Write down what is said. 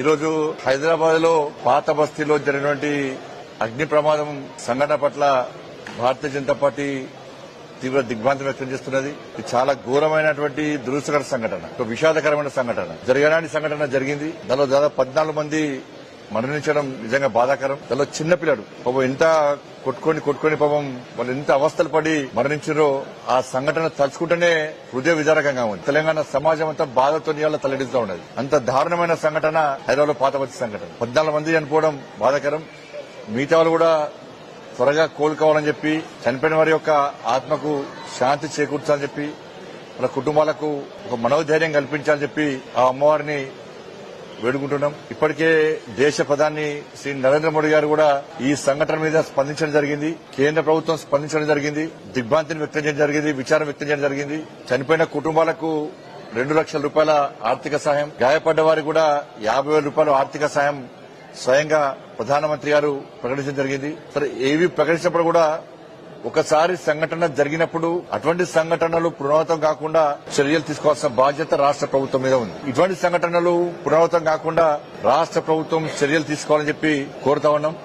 ఈరోజు హైదరాబాద్లో పాత బస్తీలో జరిగినటువంటి అగ్ని ప్రమాదం సంఘటన పట్ల భారతీయ జనతా పార్టీ తీవ్ర దిగ్భ్రాంతి వ్యక్తం చేస్తున్నది. ఇది చాలా ఘోరమైనటువంటి దురుసకర సంఘటన ఒక విషాదకరమైన సంఘటన. జరగడానికి సంఘటన జరిగింది. దానిలో దాదాపు పద్నాలుగు మంది మరణించడం నిజంగా బాధాకరం. దానిలో చిన్నపిల్లడు పాపం ఎంత కొట్టుకొని కొట్టుకొని పాపం వాళ్ళు ఎంత అవస్థలు పడి మరణించారో ఆ సంఘటన తలుచుకుంటేనే హృదయ విదారకంగా ఉంది. తెలంగాణ సమాజం అంతా బాధతో ఇవాళ తలడిస్తూ ఉన్నది. అంత దారుణమైన సంఘటన హైదరాబాద్ పాతపతి సంఘటన. పద్నాలుగు మంది చనిపోవడం బాధాకరం. మిగతా వాళ్ళు కూడా త్వరగా కోలుకోవాలని చెప్పి చనిపోయిన వారి యొక్క ఆత్మకు శాంతి చేకూర్చాలని చెప్పి వాళ్ళ కుటుంబాలకు ఒక మనోధైర్యం కల్పించాలని చెప్పి ఆ అమ్మవారిని వేడుకుంటున్నాం. ఇప్పటికే దేశ ప్రధాని శ్రీ నరేంద్ర మోడీ గారు కూడా ఈ సంఘటన మీద స్పందించడం జరిగింది. కేంద్ర ప్రభుత్వం స్పందించడం జరిగింది. దిగ్భ్రాంతిని వ్యక్తం చేయడం జరిగింది. విచారం వ్యక్తం చేయడం జరిగింది. చనిపోయిన కుటుంబాలకు రెండు లక్షల రూపాయల ఆర్థిక సాయం గాయపడ్డ వారికి కూడా యాభై వేల రూపాయల ఆర్థిక సాయం స్వయంగా ప్రధానమంత్రి గారు ప్రకటించడం జరిగింది. సరే ఏవి ప్రకటించినప్పుడు కూడా ఒకసారి సంఘటన జరిగినప్పుడు అటువంటి సంఘటనలు పునరావృతం కాకుండా చర్యలు తీసుకోవాల్సిన బాధ్యత రాష్ట్ర ప్రభుత్వం మీద ఉంది. ఇటువంటి సంఘటనలు పునరావృతం కాకుండా రాష్ట్ర ప్రభుత్వం చర్యలు తీసుకోవాలని చెప్పి కోరుతా ఉన్నాం.